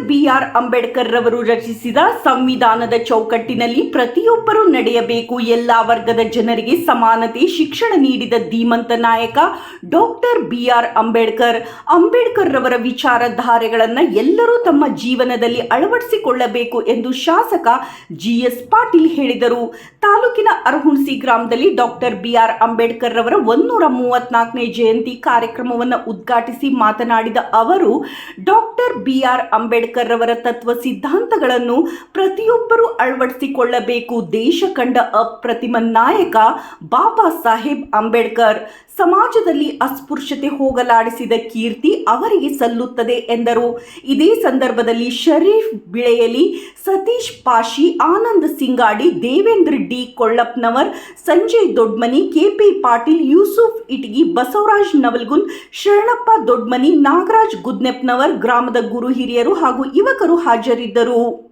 B R Ambedkar ರವರು ರಚಿಸಿದ ಸಂವಿಧಾನದ ಚೌಕಟ್ಟಿನಲ್ಲಿ ಪ್ರತಿಯೊಬ್ಬರೂ ನಡೆಯಬೇಕು ಎಲ್ಲಾ ವರ್ಗದ ಜನರಿಗೆ ಸಮಾನತೆ ಶಿಕ್ಷಣ ನೀಡಿದ ಧೀಮಂತ ನಾಯಕ ಡಾಕ್ಟರ್ ಬಿಆರ್ ಅಂಬೇಡ್ಕರ್. ಅಂಬೇಡ್ಕರ್ ರವರ ವಿಚಾರಧಾರೆಗಳನ್ನ ಎಲ್ಲರೂ ತಮ್ಮ ಜೀವನದಲ್ಲಿ ಅಳವಡಿಸಿಕೊಳ್ಳಬೇಕು ಎಂದು ಶಾಸಕ ಜಿಎಸ್ ಪಾಟೀಲ್ ಹೇಳಿದರು. ತಾಲೂಕಿನ ಅರಹುಣಸಿ ಗ್ರಾಮದಲ್ಲಿ ಡಾಕ್ಟರ್ ಬಿಆರ್ ಅಂಬೇಡ್ಕರ್ ರವರ ಒಂದೂರ ಮೂವತ್ನಾಲ್ಕನೇ ಜಯಂತಿ ಕಾರ್ಯಕ್ರಮವನ್ನು ಉದ್ಘಾಟಿಸಿ ಮಾತನಾಡಿದ ಅವರು, ಡಾಕ್ಟರ್ ಬಿಆರ್ ಅಂಬೇಡ್ಕರ್ ರವರ ತತ್ವ ಸಿದ್ಧಾಂತಗಳನ್ನು ಪ್ರತಿಯೊಬ್ಬರೂ ಅಳವಡಿಸಿಕೊಳ್ಳಬೇಕು. ದೇಶ ಕಂಡ ಅಪ್ರತಿಮ ನಾಯಕ ಬಾಬಾ ಸಾಹೇಬ್ ಅಂಬೇಡ್ಕರ್. ಸಮಾಜದಲ್ಲಿ ಅಸ್ಪೃಶ್ಯತೆ ಹೋಗಲಾಡಿಸಿದ ಕೀರ್ತಿ ಅವರಿಗೆ ಸಲ್ಲುತ್ತದೆ ಎಂದರು. ಇದೇ ಸಂದರ್ಭದಲ್ಲಿ ಶರೀಫ್ ಬಿಳೆಯಲಿ ಸತೀಶ್ ಪಾಶಿ, ಆನಂದ್ ಸಿಂಗಾಡಿ, ದೇವೇಂದ್ರ ಡಿ ಕೊಳ್ಳಪ್ನವರ್, ಸಂಜಯ್ ದೊಡ್ಮನಿ, ಕೆಪಿ ಪಾಟೀಲ್, ಯೂಸುಫ್ ಇಟಗಿ, ಬಸವರಾಜ್ ನವಲ್ಗುನ್ ಶರಣಪ್ಪ ದೊಡ್ಮನಿ, ನಾಗರಾಜ್ ಗುದ್ನೆಪ್ನವರ್, ಗ್ರಾಮದ ಗುರು ಹಿರಿಯರು ಹಾಗೂ ಯುವಕರು ಹಾಜರಿದ್ದರು.